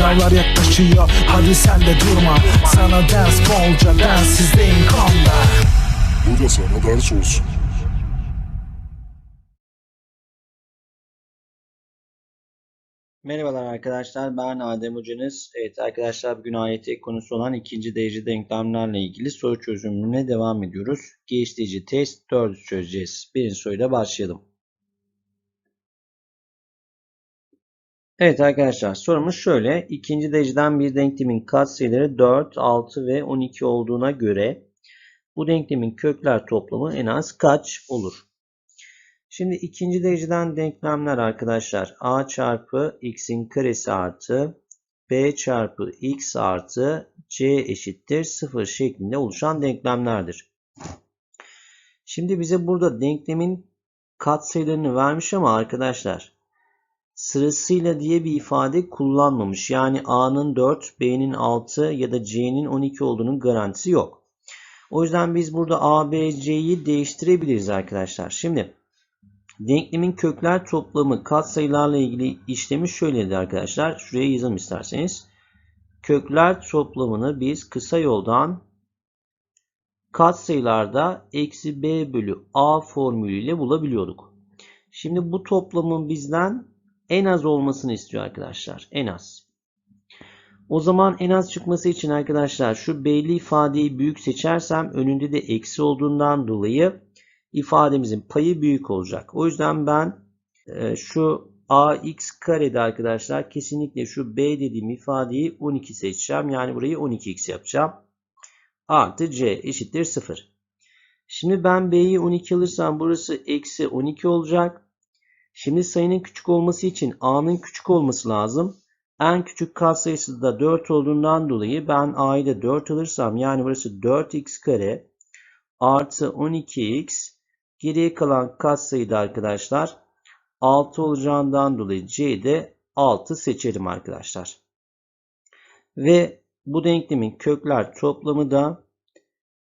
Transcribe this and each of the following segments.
Sınavlar yaklaşıyor hadi sen de durma Sana ders bolca densizdeyim konda Bu da sana ders olsun. Merhabalar arkadaşlar ben Adem Hocanız. Evet arkadaşlar bugün AYT konusu olan ikinci derece denklemlerle ilgili soru çözümüne devam ediyoruz. Geliştirici test 4'ü çözeceğiz. Birinci soruyla başlayalım. Evet arkadaşlar sorumuz şöyle. İkinci dereceden bir denklemin katsayıları 4, 6 ve 12 olduğuna göre bu denklemin kökler toplamı en az kaç olur? Şimdi ikinci dereceden denklemler arkadaşlar a çarpı x'in karesi artı b çarpı x artı c eşittir 0 şeklinde oluşan denklemlerdir. Şimdi bize burada denklemin katsayılarını vermiş ama arkadaşlar sırasıyla diye bir ifade kullanmamış. Yani a'nın 4, b'nin 6 ya da c'nin 12 olduğunun garantisi yok. O yüzden biz burada a, b, c'yi değiştirebiliriz arkadaşlar. Şimdi Denklemin kökler toplamı katsayılarla ilgili işlemi şöyleydi arkadaşlar. Şuraya yazalım isterseniz. Kökler toplamını biz kısa yoldan katsayılarda eksi b bölü a formülüyle bulabiliyorduk. Şimdi bu toplamın bizden en az olmasını istiyor arkadaşlar. En az. O zaman en az çıkması için arkadaşlar şu belli ifadeyi büyük seçersem önünde de eksi olduğundan dolayı ifademizin payı büyük olacak. O yüzden ben e, şu ax karede arkadaşlar kesinlikle şu b dediğim ifadeyi 12 seçeceğim. Yani burayı 12x yapacağım. Artı c eşittir 0. Şimdi ben b'yi 12 alırsam burası eksi 12 olacak. Şimdi sayının küçük olması için a'nın küçük olması lazım. En küçük katsayısı da 4 olduğundan dolayı ben a'yı da 4 alırsam yani burası 4x kare artı 12x Geriye kalan katsayıda arkadaşlar 6 olacağından dolayı C'de 6 seçerim arkadaşlar. Ve bu denklemin kökler toplamı da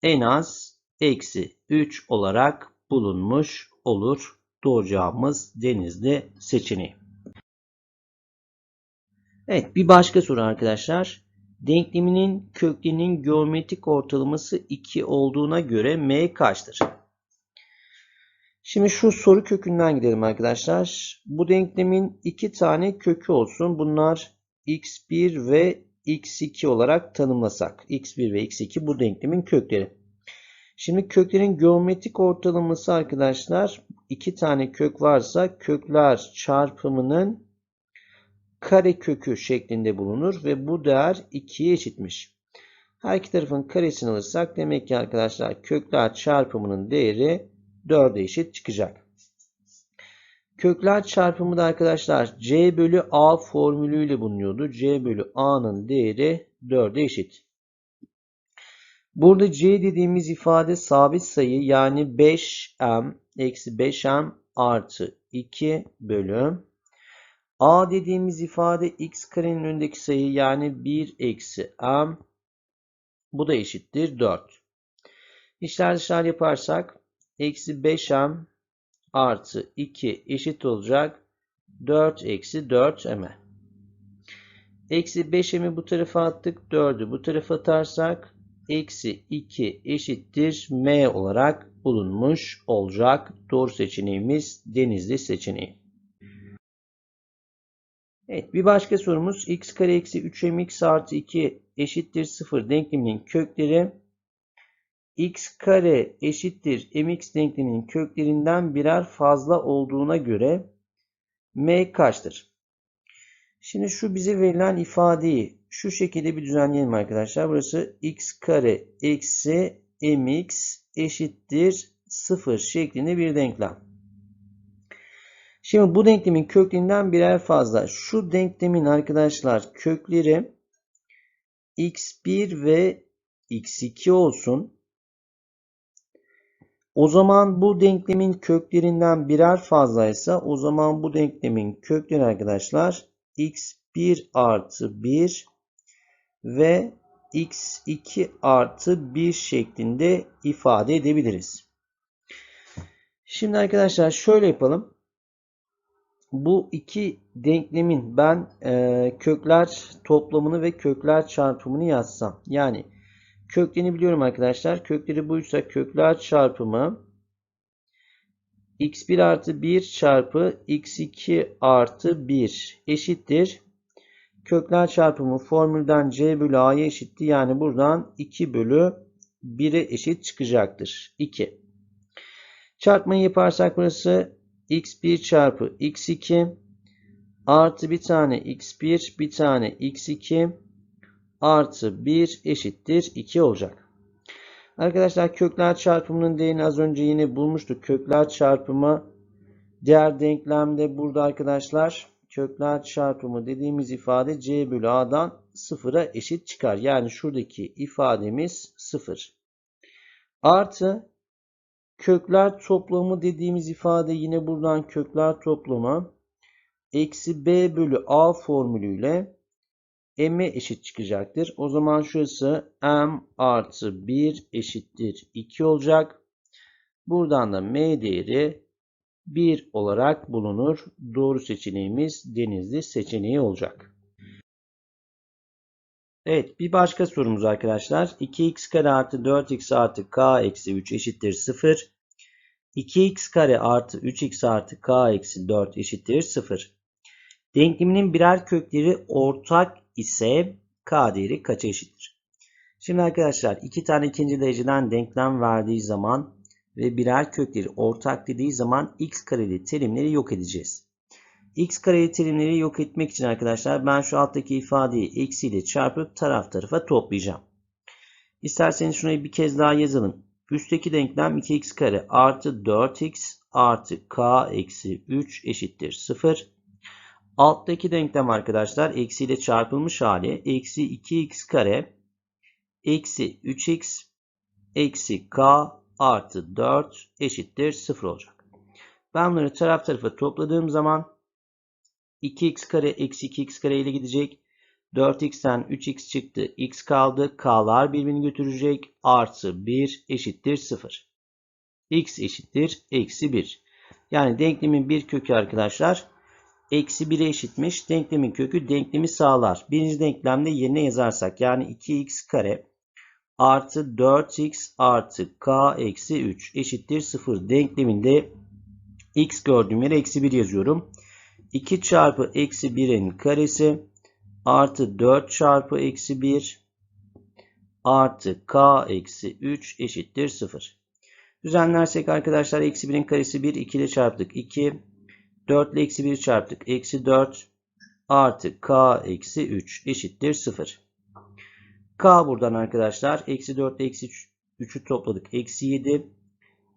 en az eksi 3 olarak bulunmuş olur. Doğru cevabımız denizli seçeneği. Evet bir başka soru arkadaşlar. Denkleminin köklerinin geometrik ortalaması 2 olduğuna göre m kaçtır? Şimdi şu soru kökünden gidelim arkadaşlar. Bu denklemin iki tane kökü olsun. Bunlar x1 ve x2 olarak tanımlasak. x1 ve x2 bu denklemin kökleri. Şimdi köklerin geometrik ortalaması arkadaşlar iki tane kök varsa kökler çarpımının kare kökü şeklinde bulunur ve bu değer 2'ye eşitmiş. Her iki tarafın karesini alırsak demek ki arkadaşlar kökler çarpımının değeri 4'e eşit çıkacak. Kökler çarpımı da arkadaşlar c bölü a formülüyle bulunuyordu. c bölü a'nın değeri 4'e eşit. Burada c dediğimiz ifade sabit sayı yani 5m eksi 5m artı 2 bölü a dediğimiz ifade x karenin önündeki sayı yani 1 eksi m bu da eşittir 4. İşler dışlar yaparsak eksi 5m artı 2 eşit olacak 4 eksi 4m'e. Eksi 5m'i bu tarafa attık. 4'ü bu tarafa atarsak eksi 2 eşittir m olarak bulunmuş olacak. Doğru seçeneğimiz denizli seçeneği. Evet bir başka sorumuz x kare eksi 3mx artı 2 eşittir 0 denkleminin kökleri x kare eşittir mx denkleminin köklerinden birer fazla olduğuna göre m kaçtır? Şimdi şu bize verilen ifadeyi şu şekilde bir düzenleyelim arkadaşlar. Burası x kare eksi mx eşittir 0 şeklinde bir denklem. Şimdi bu denklemin köklerinden birer fazla. Şu denklemin arkadaşlar kökleri x1 ve x2 olsun. O zaman bu denklemin köklerinden birer fazlaysa o zaman bu denklemin kökleri arkadaşlar x1 artı 1 ve x2 artı 1 şeklinde ifade edebiliriz. Şimdi arkadaşlar şöyle yapalım. bu iki denklemin ben e, kökler toplamını ve kökler çarpımını yazsam. Yani köklerini biliyorum arkadaşlar. Kökleri buysa kökler çarpımı x1 artı 1 çarpı x2 artı 1 eşittir. Kökler çarpımı formülden c bölü a'ya eşitti. Yani buradan 2 bölü 1'e eşit çıkacaktır. 2. Çarpmayı yaparsak burası x1 çarpı x2 artı bir tane x1 bir tane x2 artı 1 eşittir 2 olacak. Arkadaşlar kökler çarpımının değerini az önce yine bulmuştuk. Kökler çarpımı diğer denklemde burada arkadaşlar kökler çarpımı dediğimiz ifade c bölü a'dan sıfıra eşit çıkar. Yani şuradaki ifademiz sıfır. Artı kökler toplamı dediğimiz ifade yine buradan kökler toplamı eksi b bölü a formülüyle m'e eşit çıkacaktır. O zaman şurası m artı 1 eşittir 2 olacak. Buradan da m değeri 1 olarak bulunur. Doğru seçeneğimiz denizli seçeneği olacak. Evet bir başka sorumuz arkadaşlar. 2x kare artı 4x artı k eksi 3 eşittir 0. 2x kare artı 3x artı k eksi 4 eşittir 0. Denkleminin birer kökleri ortak ise k değeri kaça eşittir? Şimdi arkadaşlar iki tane ikinci dereceden denklem verdiği zaman ve birer kökleri ortak dediği zaman x kareli terimleri yok edeceğiz. x kareli terimleri yok etmek için arkadaşlar ben şu alttaki ifadeyi eksiyle çarpıp taraf tarafa toplayacağım. İsterseniz şurayı bir kez daha yazalım. Üstteki denklem 2x kare artı 4x artı k eksi 3 eşittir 0. Alttaki denklem arkadaşlar eksiyle çarpılmış hali eksi 2x kare eksi 3x eksi k artı 4 eşittir 0 olacak. Ben bunları taraf tarafa topladığım zaman 2x kare eksi 2x kare ile gidecek. 4x'ten 3x çıktı. x kaldı. k'lar birbirini götürecek. Artı 1 eşittir 0. x eşittir eksi 1. Yani denklemin bir kökü arkadaşlar eksi 1'e eşitmiş. Denklemin kökü denklemi sağlar. Birinci denklemde yerine yazarsak yani 2x kare artı 4x artı k eksi 3 eşittir 0 denkleminde x gördüğüm yere eksi 1 yazıyorum. 2 çarpı eksi 1'in karesi artı 4 çarpı eksi 1 artı k eksi 3 eşittir 0. Düzenlersek arkadaşlar eksi 1'in karesi 1 2 ile çarptık 2 4 ile eksi 1 çarptık eksi 4 artı k eksi 3 eşittir 0. K buradan arkadaşlar. Eksi 4 ile eksi 3'ü topladık. Eksi 7.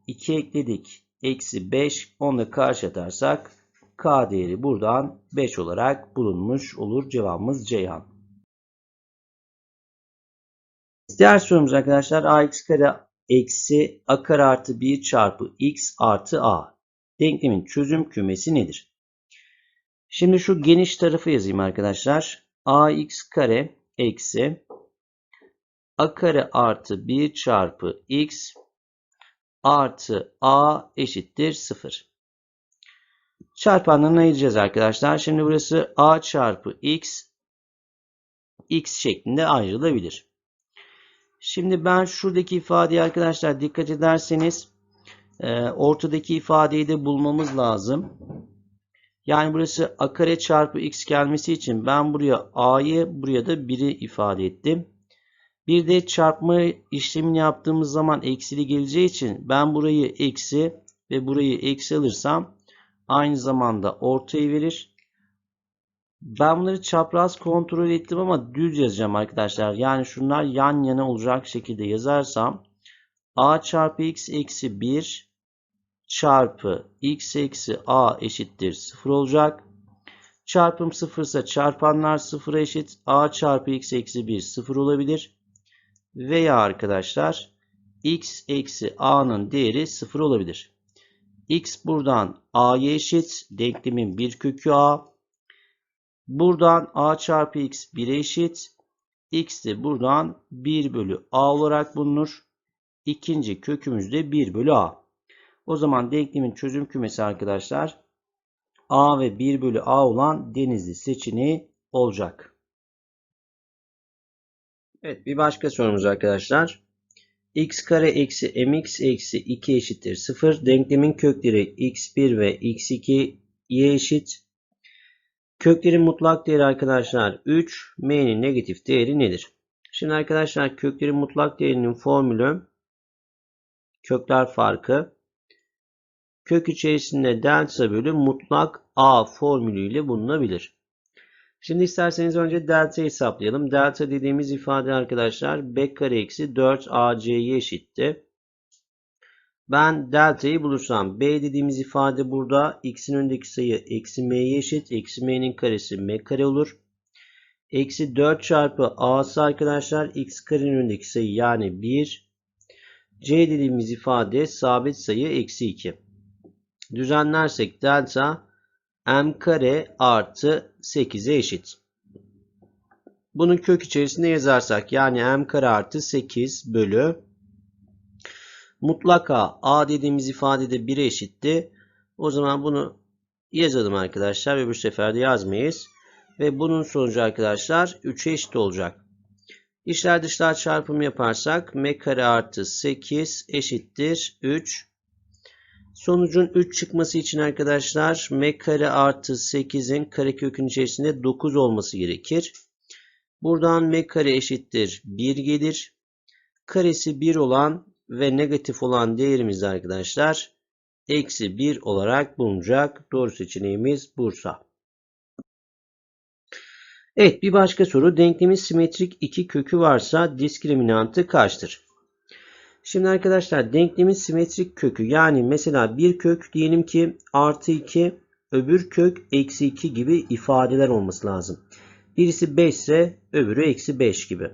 2 ekledik. Eksi 5. Onu karşı atarsak K değeri buradan 5 olarak bulunmuş olur. Cevabımız Ceyhan. Diğer sorumuz arkadaşlar ax kare eksi a kare artı 1 çarpı x artı a. Denklemin çözüm kümesi nedir? Şimdi şu geniş tarafı yazayım arkadaşlar. ax kare eksi a kare artı 1 çarpı x artı a eşittir 0. Çarpanlarını ayıracağız arkadaşlar. Şimdi burası a çarpı x x şeklinde ayrılabilir. Şimdi ben şuradaki ifadeyi arkadaşlar dikkat ederseniz e, ortadaki ifadeyi de bulmamız lazım. Yani burası a kare çarpı x gelmesi için ben buraya a'yı buraya da 1'i ifade ettim. Bir de çarpma işlemini yaptığımız zaman eksili geleceği için ben burayı eksi ve burayı eksi alırsam aynı zamanda ortayı verir. Ben bunları çapraz kontrol ettim ama düz yazacağım arkadaşlar. Yani şunlar yan yana olacak şekilde yazarsam a çarpı x eksi 1 çarpı x eksi a eşittir 0 olacak. Çarpım 0 ise çarpanlar 0'a eşit. a çarpı x eksi 1 0 olabilir. Veya arkadaşlar x eksi a'nın değeri 0 olabilir. x buradan a'ya eşit. Denklemin bir kökü a. Buradan a çarpı x 1'e eşit. x de buradan 1 bölü a olarak bulunur. İkinci kökümüz de 1 bölü a. O zaman denklemin çözüm kümesi arkadaşlar A ve 1 bölü A olan denizli seçeneği olacak. Evet bir başka sorumuz arkadaşlar. x kare eksi mx eksi 2 eşittir 0. Denklemin kökleri x1 ve x2 y eşit. Köklerin mutlak değeri arkadaşlar 3. M'nin negatif değeri nedir? Şimdi arkadaşlar köklerin mutlak değerinin formülü kökler farkı kök içerisinde delta bölü mutlak a formülüyle bulunabilir. Şimdi isterseniz önce delta hesaplayalım. Delta dediğimiz ifade arkadaşlar b kare eksi 4 ac'ye eşitti. Ben delta'yı bulursam b dediğimiz ifade burada x'in önündeki sayı eksi m'ye eşit. Eksi m'nin karesi m kare olur. Eksi 4 çarpı a'sı arkadaşlar x karenin önündeki sayı yani 1. c dediğimiz ifade sabit sayı eksi 2. Düzenlersek delta m kare artı 8'e eşit. Bunu kök içerisinde yazarsak yani m kare artı 8 bölü mutlaka a dediğimiz ifadede 1'e eşitti. O zaman bunu yazalım arkadaşlar. Öbür sefer de yazmayız. Ve bunun sonucu arkadaşlar 3'e eşit olacak. İşler dışlar çarpımı yaparsak m kare artı 8 eşittir 3. Sonucun 3 çıkması için arkadaşlar m kare artı 8'in karekökün içerisinde 9 olması gerekir. Buradan m kare eşittir 1 gelir. Karesi 1 olan ve negatif olan değerimiz arkadaşlar eksi 1 olarak bulunacak. Doğru seçeneğimiz Bursa. Evet bir başka soru. Denklemin simetrik iki kökü varsa diskriminantı kaçtır? Şimdi arkadaşlar denklemin simetrik kökü yani mesela bir kök diyelim ki artı 2 öbür kök eksi 2 gibi ifadeler olması lazım. Birisi 5 ise öbürü eksi 5 gibi.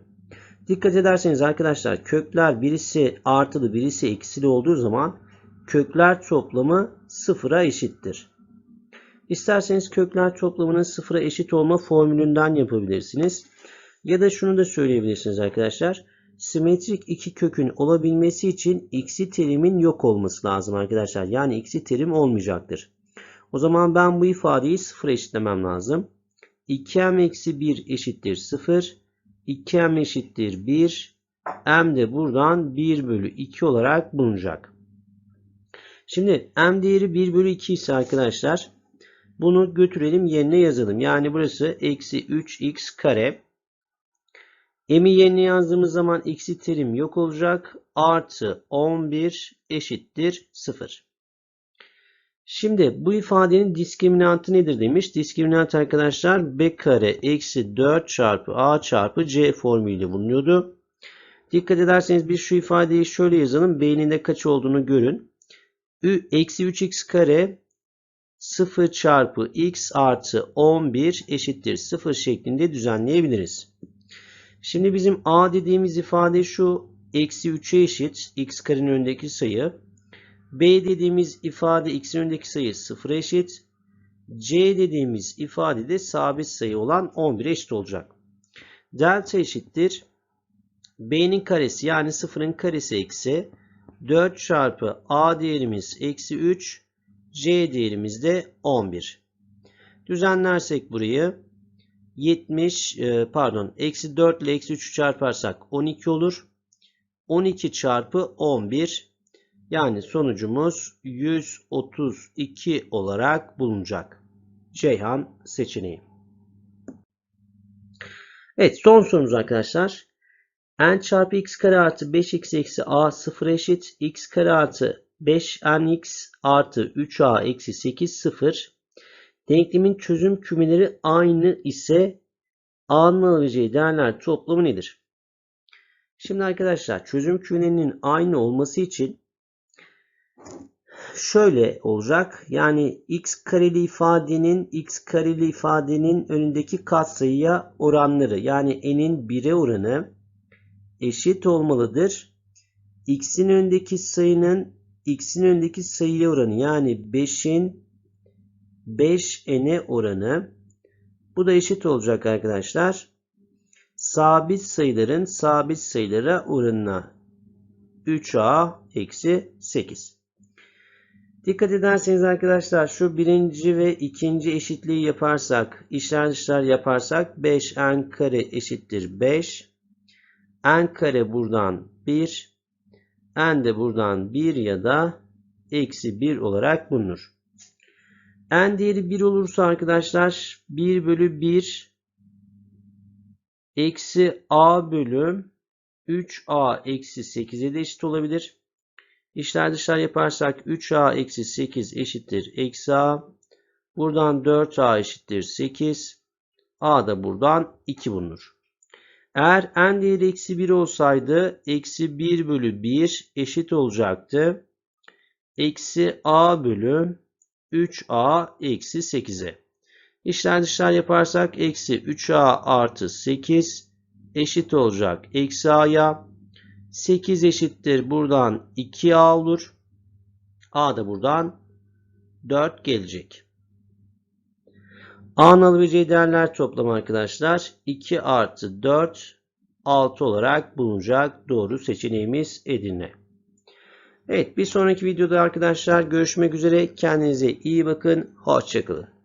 Dikkat ederseniz arkadaşlar kökler birisi artılı birisi eksili olduğu zaman kökler toplamı sıfıra eşittir. İsterseniz kökler toplamının sıfıra eşit olma formülünden yapabilirsiniz. Ya da şunu da söyleyebilirsiniz arkadaşlar. Simetrik iki kökün olabilmesi için x'i terimin yok olması lazım arkadaşlar. Yani x'i terim olmayacaktır. O zaman ben bu ifadeyi sıfıra eşitlemem lazım. 2m eksi 1 eşittir 0. 2m eşittir 1. m de buradan 1 bölü 2 olarak bulunacak. Şimdi m değeri 1 bölü 2 ise arkadaşlar bunu götürelim yerine yazalım. Yani burası eksi 3x kare. M'i yerine yazdığımız zaman eksi terim yok olacak. Artı 11 eşittir 0. Şimdi bu ifadenin diskriminantı nedir demiş. Diskriminant arkadaşlar b kare eksi 4 çarpı a çarpı c formülüyle bulunuyordu. Dikkat ederseniz biz şu ifadeyi şöyle yazalım. B'nin de kaç olduğunu görün. Eksi 3x kare 0 çarpı x artı 11 eşittir 0 şeklinde düzenleyebiliriz. Şimdi bizim a dediğimiz ifade şu eksi 3'e eşit x karenin önündeki sayı. b dediğimiz ifade x'in önündeki sayı 0'a eşit. c dediğimiz ifade de sabit sayı olan 11'e eşit olacak. Delta eşittir. b'nin karesi yani 0'ın karesi eksi 4 çarpı a değerimiz eksi 3 C değerimiz de 11. Düzenlersek burayı 70 e, pardon eksi 4 ile eksi 3'ü çarparsak 12 olur. 12 çarpı 11 yani sonucumuz 132 olarak bulunacak. Ceyhan seçeneği. Evet son sorumuz arkadaşlar. n çarpı x kare artı 5x eksi a 0 eşit x kare artı 5nx artı 3a eksi 8 0 denklemin çözüm kümeleri aynı ise a'nın alabileceği değerler toplamı nedir? Şimdi arkadaşlar çözüm kümelerinin aynı olması için şöyle olacak. Yani x kareli ifadenin x kareli ifadenin önündeki katsayıya oranları yani n'in 1'e oranı eşit olmalıdır. x'in önündeki sayının x'in önündeki sayıya oranı yani 5'in 5n'e oranı bu da eşit olacak arkadaşlar. Sabit sayıların sabit sayılara oranına 3a eksi 8. Dikkat ederseniz arkadaşlar şu birinci ve ikinci eşitliği yaparsak, işler dışlar yaparsak 5n kare eşittir 5. n kare buradan 1. n de buradan 1 ya da eksi 1 olarak bulunur. N değeri 1 olursa arkadaşlar 1 bölü 1 eksi a bölü 3a eksi 8'e de eşit olabilir. İşler dışlar yaparsak 3a eksi 8 eşittir eksi a. Buradan 4a eşittir 8. a da buradan 2 bulunur. Eğer n değeri eksi 1 olsaydı eksi 1 bölü 1 eşit olacaktı. Eksi a bölü 3a eksi 8'e. İşler dışlar yaparsak eksi 3a artı 8 eşit olacak eksi a'ya. 8 eşittir buradan 2a olur. a da buradan 4 gelecek. A'nın alabileceği değerler toplamı arkadaşlar 2 artı 4 6 olarak bulunacak doğru seçeneğimiz Edirne. Evet bir sonraki videoda arkadaşlar görüşmek üzere. Kendinize iyi bakın. Hoşçakalın.